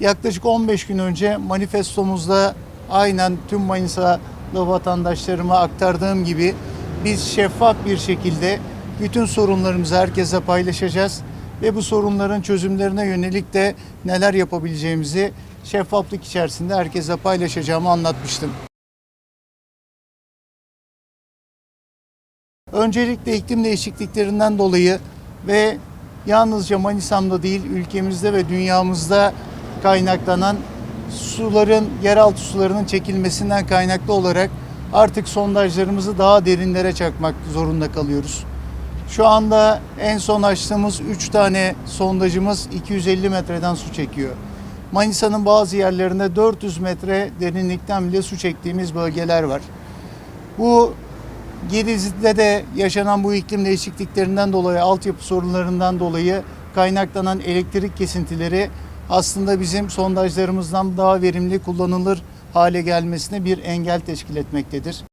Yaklaşık 15 gün önce manifestomuzda aynen tüm Manisalı vatandaşlarıma aktardığım gibi biz şeffaf bir şekilde bütün sorunlarımızı herkese paylaşacağız ve bu sorunların çözümlerine yönelik de neler yapabileceğimizi şeffaflık içerisinde herkese paylaşacağımı anlatmıştım. Öncelikle iklim değişikliklerinden dolayı ve yalnızca Manisa'mda değil ülkemizde ve dünyamızda kaynaklanan suların, yeraltı sularının çekilmesinden kaynaklı olarak artık sondajlarımızı daha derinlere çakmak zorunda kalıyoruz. Şu anda en son açtığımız 3 tane sondajımız 250 metreden su çekiyor. Manisa'nın bazı yerlerinde 400 metre derinlikten bile su çektiğimiz bölgeler var. Bu Gediz'de de yaşanan bu iklim değişikliklerinden dolayı, altyapı sorunlarından dolayı kaynaklanan elektrik kesintileri aslında bizim sondajlarımızdan daha verimli kullanılır hale gelmesine bir engel teşkil etmektedir.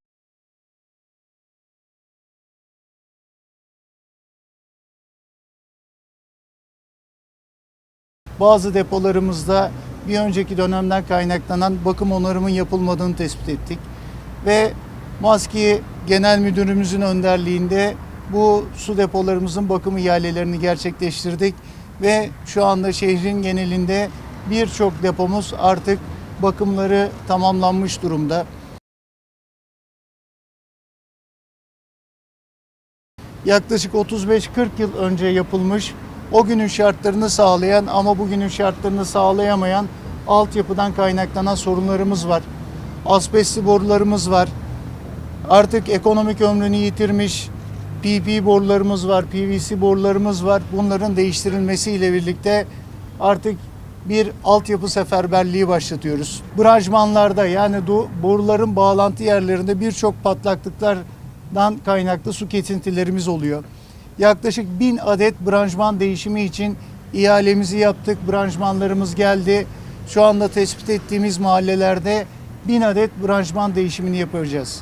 Bazı depolarımızda bir önceki dönemden kaynaklanan bakım onarımın yapılmadığını tespit ettik. Ve Maski Genel Müdürümüzün önderliğinde bu su depolarımızın bakım ihalelerini gerçekleştirdik ve şu anda şehrin genelinde birçok depomuz artık bakımları tamamlanmış durumda. yaklaşık 35-40 yıl önce yapılmış, o günün şartlarını sağlayan ama bugünün şartlarını sağlayamayan altyapıdan kaynaklanan sorunlarımız var. Asbestli borularımız var. Artık ekonomik ömrünü yitirmiş PP borularımız var, PVC borularımız var. Bunların değiştirilmesiyle birlikte artık bir altyapı seferberliği başlatıyoruz. Branşmanlarda yani boruların bağlantı yerlerinde birçok patlaklıklardan kaynaklı su kesintilerimiz oluyor. Yaklaşık bin adet branşman değişimi için ihalemizi yaptık. Branşmanlarımız geldi. Şu anda tespit ettiğimiz mahallelerde bin adet branşman değişimini yapacağız.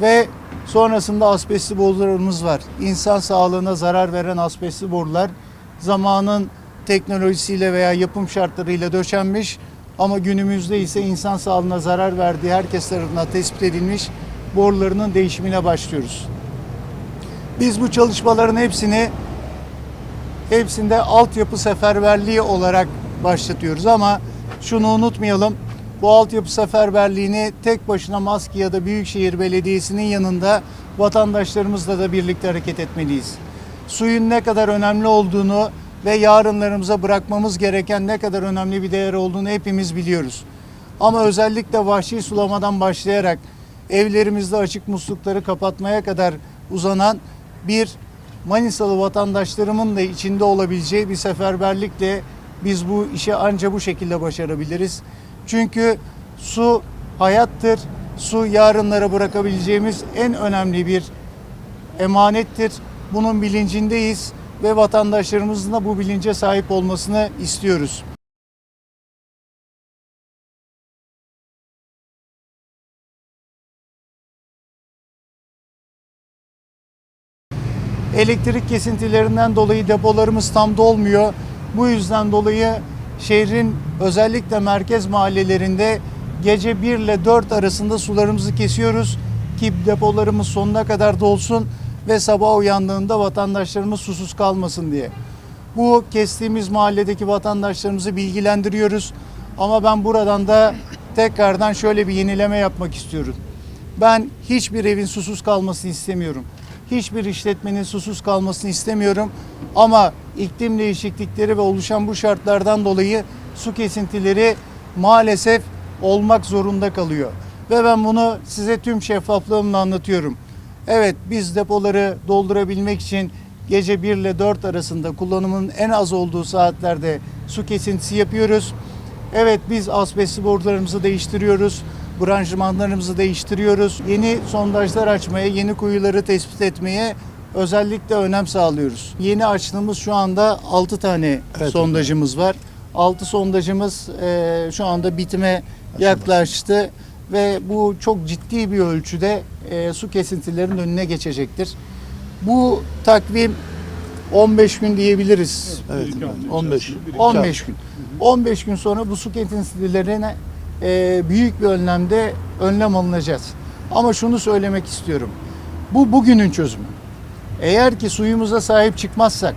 Ve sonrasında asbestli borularımız var. İnsan sağlığına zarar veren asbestli borular zamanın teknolojisiyle veya yapım şartlarıyla döşenmiş ama günümüzde ise insan sağlığına zarar verdiği herkes tarafından tespit edilmiş borularının değişimine başlıyoruz. Biz bu çalışmaların hepsini hepsinde altyapı seferberliği olarak başlatıyoruz ama şunu unutmayalım. Bu altyapı seferberliğini tek başına Maski ya da Büyükşehir Belediyesi'nin yanında vatandaşlarımızla da birlikte hareket etmeliyiz. Suyun ne kadar önemli olduğunu ve yarınlarımıza bırakmamız gereken ne kadar önemli bir değer olduğunu hepimiz biliyoruz. Ama özellikle vahşi sulamadan başlayarak evlerimizde açık muslukları kapatmaya kadar uzanan bir Manisalı vatandaşlarımın da içinde olabileceği bir seferberlikle biz bu işi anca bu şekilde başarabiliriz. Çünkü su hayattır. Su yarınlara bırakabileceğimiz en önemli bir emanettir. Bunun bilincindeyiz ve vatandaşlarımızın da bu bilince sahip olmasını istiyoruz. Elektrik kesintilerinden dolayı depolarımız tam dolmuyor. Bu yüzden dolayı şehrin özellikle merkez mahallelerinde gece 1 ile 4 arasında sularımızı kesiyoruz ki depolarımız sonuna kadar dolsun ve sabah uyandığında vatandaşlarımız susuz kalmasın diye. Bu kestiğimiz mahalledeki vatandaşlarımızı bilgilendiriyoruz. Ama ben buradan da tekrardan şöyle bir yenileme yapmak istiyorum. Ben hiçbir evin susuz kalmasını istemiyorum. Hiçbir işletmenin susuz kalmasını istemiyorum. Ama iklim değişiklikleri ve oluşan bu şartlardan dolayı su kesintileri maalesef olmak zorunda kalıyor. Ve ben bunu size tüm şeffaflığımla anlatıyorum. Evet biz depoları doldurabilmek için gece 1 ile 4 arasında kullanımın en az olduğu saatlerde su kesintisi yapıyoruz. Evet biz asbestli borularımızı değiştiriyoruz. Branşmanlarımızı değiştiriyoruz. Yeni sondajlar açmaya, yeni kuyuları tespit etmeye özellikle önem sağlıyoruz. Yeni açtığımız şu anda 6 tane Evet. sondajımız var. 6 sondajımız eee, şu anda bitime yaklaştı ve bu çok ciddi bir ölçüde eee, su kesintilerinin önüne geçecektir. Bu takvim 15 gün diyebiliriz. Evet hafta 15 içerisinde bir iki 15 gün. 15 gün sonra bu su kesintilerine e, büyük bir önlemde önlem alınacağız. Ama şunu söylemek istiyorum. Bu bugünün çözümü. Eğer ki suyumuza sahip çıkmazsak,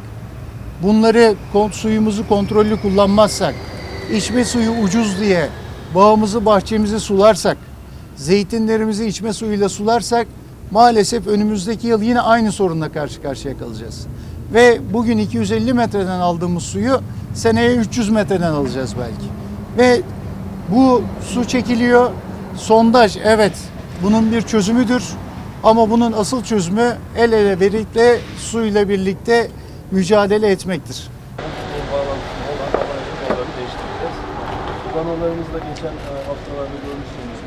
bunları suyumuzu kontrollü kullanmazsak, içme suyu ucuz diye bağımızı bahçemizi sularsak, zeytinlerimizi içme suyuyla sularsak maalesef önümüzdeki yıl yine aynı sorunla karşı karşıya kalacağız. Ve bugün 250 metreden aldığımız suyu seneye 300 metreden alacağız belki. Ve bu su çekiliyor. Sondaj evet bunun bir çözümüdür. Ama bunun asıl çözümü el ele birlikte suyla birlikte mücadele etmektir. Panolarımızda geçen e, haftalarda görmüşsünüz.